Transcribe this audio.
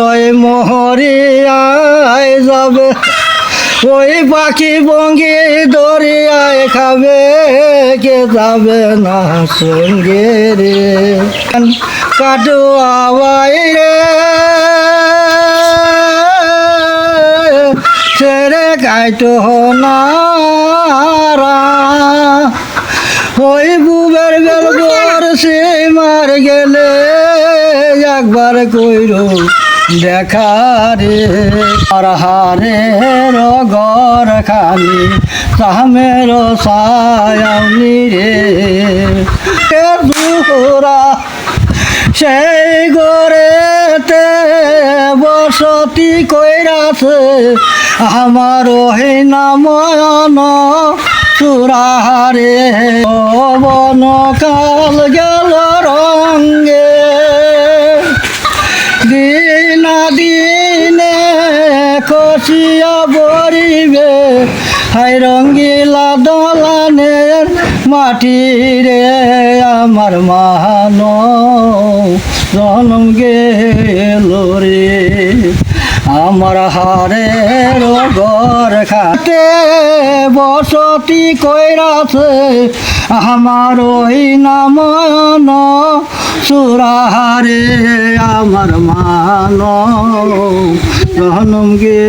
তয় মহরিয়ায় যাবে। ওই পাখি বঙ্গি দরিয়ায় খাবে, কে যাবে না সঙ্গে রে? কাটুয়া বাইরে ছেড়ে কাইটো নারা। ওই বুবের বেলবর সে মার গেলে একবার কইর দেখা রে হারে রগর খানি সামের সায়ানি রে দুহরা সেই গরেতে বসতি কইরাছে, আমার হে নাময়ন সুরাহারে। বন কাল গেল কষিয়া বরিবে হাই রঙ্গিলা দলানের মাটি রে আমার মান জনম গেল রে। আমার হারে রগর খাতে বসতি কইরাছে আমার ওই নাময়ন সুরাহারে আমার মান জনম গে